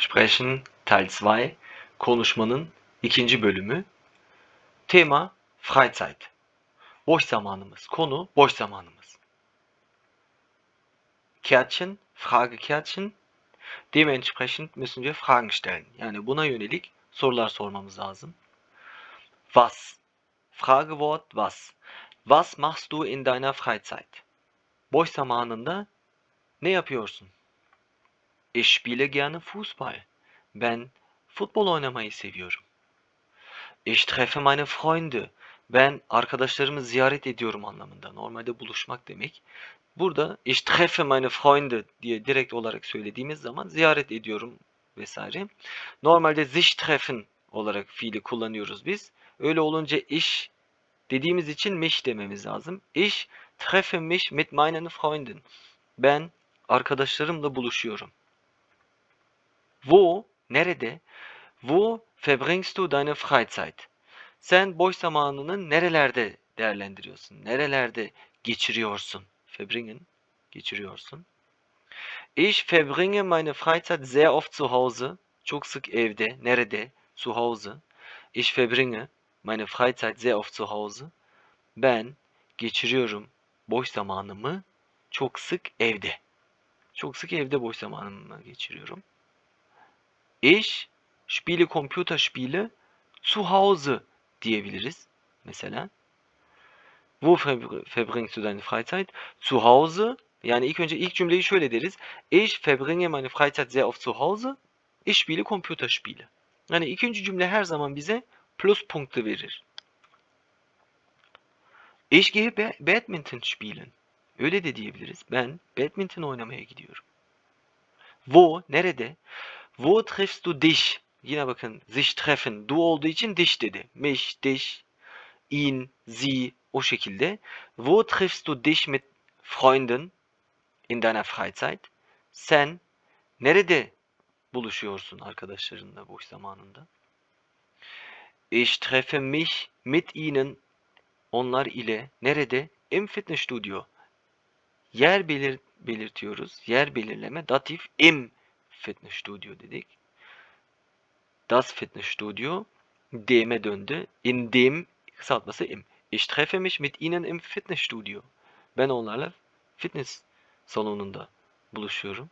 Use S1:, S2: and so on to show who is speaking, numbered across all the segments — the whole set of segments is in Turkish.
S1: Sprechen Teil 2 konuşmanın ikinci bölümü. Tema Freizeit. Boş zamanımız. Konu boş zamanımız. Kärtchen, Fragekärtchen. Dementsprechend müssen wir Fragen stellen. Yani buna yönelik sorular sormamız lazım. Was? Fragewort was? Was machst du in deiner Freizeit? Boş zamanında ne yapıyorsun? Ich spiele gerne Fußball. Ben futbol oynamayı seviyorum. Ich treffe meine Freunde. Ben arkadaşlarımı ziyaret ediyorum anlamında. Normalde buluşmak demek. Burada ich treffe meine Freunde diye direkt olarak söylediğimiz zaman ziyaret ediyorum vesaire. Normalde sich treffen olarak fiili kullanıyoruz biz. Öyle olunca ich dediğimiz için mich dememiz lazım. Ich treffe mich mit meinen Freunden. Ben arkadaşlarımla buluşuyorum. Wo, nerede? Wo verbringst du deine Freizeit? Sen boş zamanını nerelerde değerlendiriyorsun? Nerelerde geçiriyorsun? Verbringen, geçiriyorsun. Ich verbringe meine Freizeit sehr oft zu Hause. Çok sık evde. Nerede? Zu Hause. Ich verbringe meine Freizeit sehr oft zu Hause. Ben geçiriyorum boş zamanımı çok sık evde. Çok sık evde boş zamanımı geçiriyorum. Ich spiele Computerspiele zu Hause diyebiliriz mesela. Wo verbringst du deine Freizeit? Zu Hause. Yani ilk önce ilk cümleyi şöyle deriz. Ich verbringe meine Freizeit sehr oft zu Hause. Ich spiele Computerspiele. Yani ikinci cümle her zaman bize plus punktu verir. Ich gehe Badminton spielen. Öyle de diyebiliriz. Ben badminton oynamaya gidiyorum. Wo, nerede? Wo triffst du dich? Yine bakın sich treffen. Du olduğu için dich dedi. Mich, dich, ihn, sie o şekilde. Wo triffst du dich mit Freunden in deiner Freizeit? Sen nerede buluşuyorsun arkadaşlarınla boş zamanında? Ich treffe mich mit ihnen onlar ile nerede? Im Fitnessstudio. Yer belir belirtiyoruz. Yer belirleme datif im Fitnessstudio dedik. Das Fitnessstudio dem'e döndü. In dem kısaltması im. Ich treffe mich mit ihnen im Fitnessstudio. Ben onlarla fitness salonunda buluşuyorum.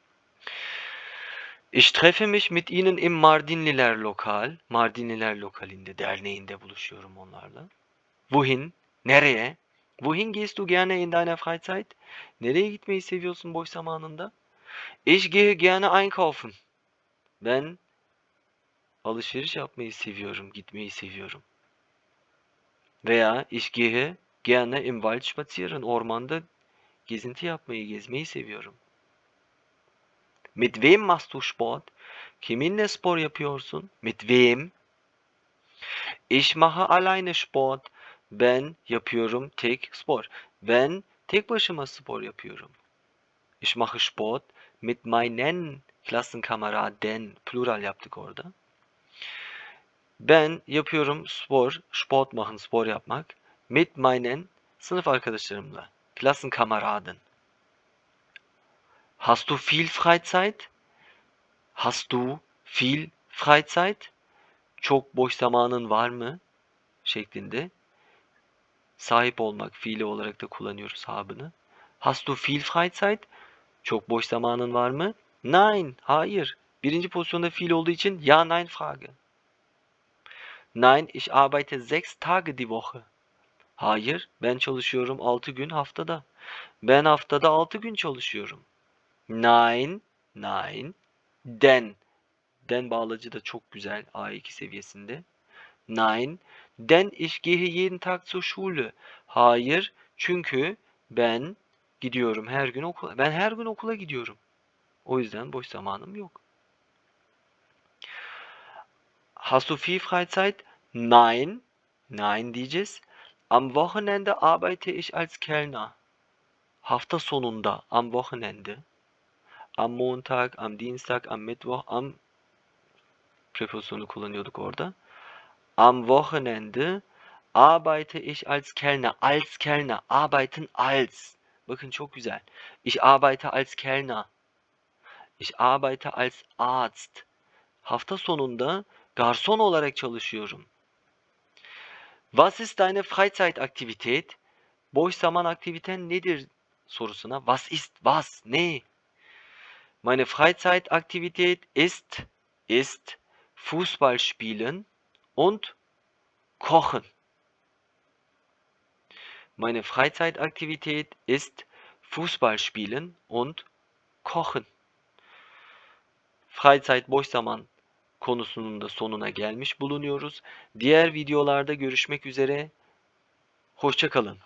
S1: Ich treffe mich mit ihnen im Mardinliler Lokal. Mardinliler Lokalinde, derneğinde buluşuyorum onlarla. Wohin? Nereye? Wohin gehst du gerne in deiner Freizeit? Nereye gitmeyi seviyorsun boş zamanında? Ich gehe gerne einkaufen. Ben alışveriş yapmayı seviyorum, gitmeyi seviyorum. Veya ich gehe gerne im Wald spazieren. Ormanda gezinti yapmayı, gezmeyi seviyorum. Mit wem machst du Sport? Kiminle spor yapıyorsun? Mit wem? Ich mache alleine Sport. Ben yapıyorum tek spor. Ben tek başıma spor yapıyorum. Ich mache Sport mit meinen Klassenkameraden. Plural yaptık orada. Ben yapıyorum spor, Sport machen, spor yapmak. Mit meinen sınıf arkadaşlarımla. Klassenkameraden. Hast du viel Freizeit? Hast du viel Freizeit? Çok boş zamanın var mı? şeklinde sahip olmak fiili olarak da kullanıyoruz habını. Hast du viel Freizeit? Çok boş zamanın var mı? Nein, hayır. Birinci pozisyonda fiil olduğu için ja, nein Frage. Nein, ich arbeite sechs Tage die Woche. Hayır, ben çalışıyorum 6 gün haftada. Ben haftada 6 gün çalışıyorum. Nein, nein. Den. Den bağlacı da çok güzel A2 seviyesinde. Nein, denn ich gehe jeden Tag zur Schule. Hayır, çünkü ben gidiyorum her gün okula. Ben her gün okula gidiyorum. O yüzden boş zamanım yok. Hast du viel Freizeit? Nein. Nein diyeceğiz. Am Wochenende arbeite ich als Kellner. Hafta sonunda, am Wochenende. Am Montag, am Dienstag, am Mittwoch, am preposisyonu kullanıyorduk orada. Am Wochenende arbeite ich als Kellner. Als Kellner. Arbeiten als. Bakın çok güzel. Ich arbeite als Kellner. Ich arbeite als Arzt. Hafta sonunda garson olarak çalışıyorum. Was ist deine Freizeitaktivität? Boş zaman aktiviten nedir sorusuna was ist was ne? Meine Freizeitaktivität ist ist Fußball spielen und kochen. Meine Freizeitaktivität ist Fußball spielen und kochen. Freizeit boş zaman konusunun da sonuna gelmiş bulunuyoruz. Diğer videolarda görüşmek üzere. Hoşça kalın.